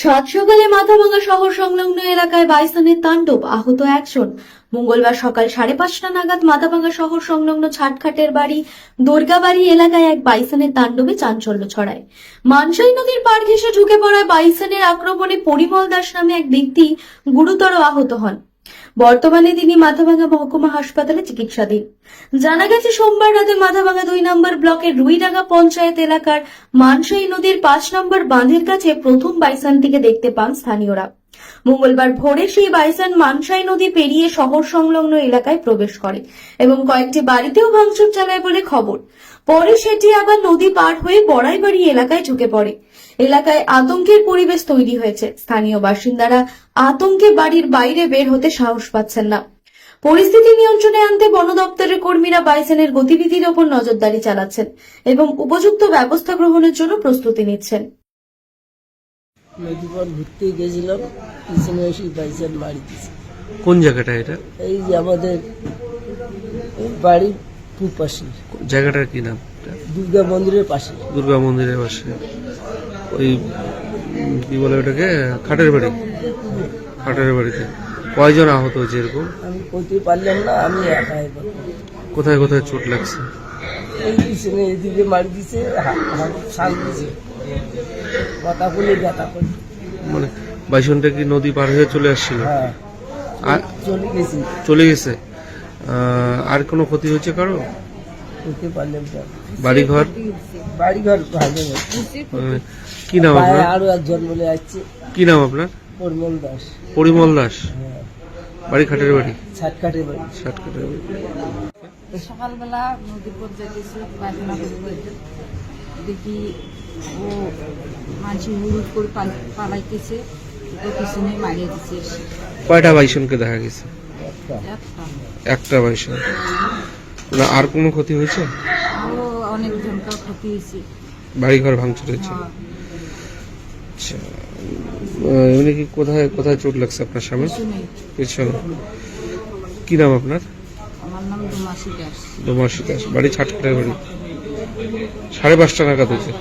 সাত সকালে মাথাভাঙা শহর সংলগ্ন এলাকায় বাইসনের তাণ্ডব আহত একজন। মঙ্গলবার সকাল সাড়ে পাঁচটা নাগাদ মাথাভাঙা শহর সংলগ্ন ছাটখাটের বাড়ি, দুর্গাবাড়ি এলাকায় এক বাইসনের তাণ্ডবে চাঞ্চল্য ছড়ায়। মানসাই নদীর পাড় ঘেঁষে ঢুকে পড়া বাইসনের আক্রমণে পরিমল দাস নামে এক ব্যক্তি গুরুতর আহত হন। বর্তমানে তিনি মাথাভাঙ্গা মহকুমা হাসপাতালে চিকিৎসাধীন। জানা গেছে, সোমবার রাতে মাথাভাঙ্গা দুই নম্বর ব্লকের রুইডাঙ্গা পঞ্চায়েত এলাকার মানসাই নদীর পাঁচ নম্বর বাঁধের কাছে প্রথম বাইসানটিকে দেখতে পান স্থানীয়রা। মঙ্গলবার ভোরে সেই বাইসান মানসাই নদী পেরিয়ে শহর সংলগ্ন এলাকায় প্রবেশ করে এবং কয়েকটি বাড়িতেও ভাঙচুর চালায় বলে খবর। পরে সেটি আবার নদী পার হয়ে বড়াইবাড়ি এলাকায় ঢুকে পড়ে। এলাকায় আতঙ্কের পরিবেশ তৈরি হয়েছে। স্থানীয় বাসিন্দারা আতঙ্কে বাড়ির বাইরে বের হতে সাহস পাচ্ছেন না। পরিস্থিতি নিয়ন্ত্রণে আনতে বন দপ্তরের কর্মীরা বাইসেনের গতিবিধির ওপর নজরদারি চালাচ্ছেন এবং উপযুক্ত ব্যবস্থা গ্রহণের জন্য প্রস্তুতি নিচ্ছেন। নদী পর ঘুরতে গেছিলাম পিছনে এসে বাইসান মারি দিয়েছে কোন জায়গাটা এটা? এই যে আমাদের বাড়ির পাশে জায়গাটার কি নাম? দুর্গা মন্দিরের পাশে। দুর্গা মন্দিরের পাশে। ওই কি বলে ওটাকে? খাটের বাড়ি। খাটের বাড়িতে। কয়জন আহত হয়েছে এরকম? আমি করতে পারলাম না আমি একা এবার কোথায় কোথায় চোট লাগছে? এই পিছনে এদিকে মারি দিছে হাত দিছে কথা বলে ব্যথা করে মানে বাইসনটা কি নদী পার হয়ে চলে আসছিল? হ্যাঁ। আর চলে গেছি। চলে গেছে। আর কোনো ক্ষতি হয়েছে কারও? করতে পারলাম না ঘর বাড়ি ঘর ভালো না কি নাম আপনার? আরও একজন বলে আসছে কি নাম আপনার? পরিমল দাস। পরিমল দাস। হ্যাঁ। বাড়ি খাটের বাড়ি? বাড়ি। সকালবেলা নদীর পর যেতেছি দেখি ও মাঝি হুড়ুট করে পালাইতেছে পিছনে মারিয়ে দিচ্ছে। কয়টা বাইসনকে দেখা গেছে? একটা। বাইসন। না আর কোনো ক্ষতি হয়েছে? অনেক জনকার ক্ষতি হয়েছে। বাড়িঘর ভাঙচুর হয়েছে? হ্যাঁ, আচ্ছা। এমনি কি কোথায় কোথায় চোট লাগছে আপনার সামনে পিছনে। কি নাম আপনার? আমার দাস। বাড়ি ছাটখাটের বাড়ি। সাড়ে পাঁচটা নাগাদ হয়েছে।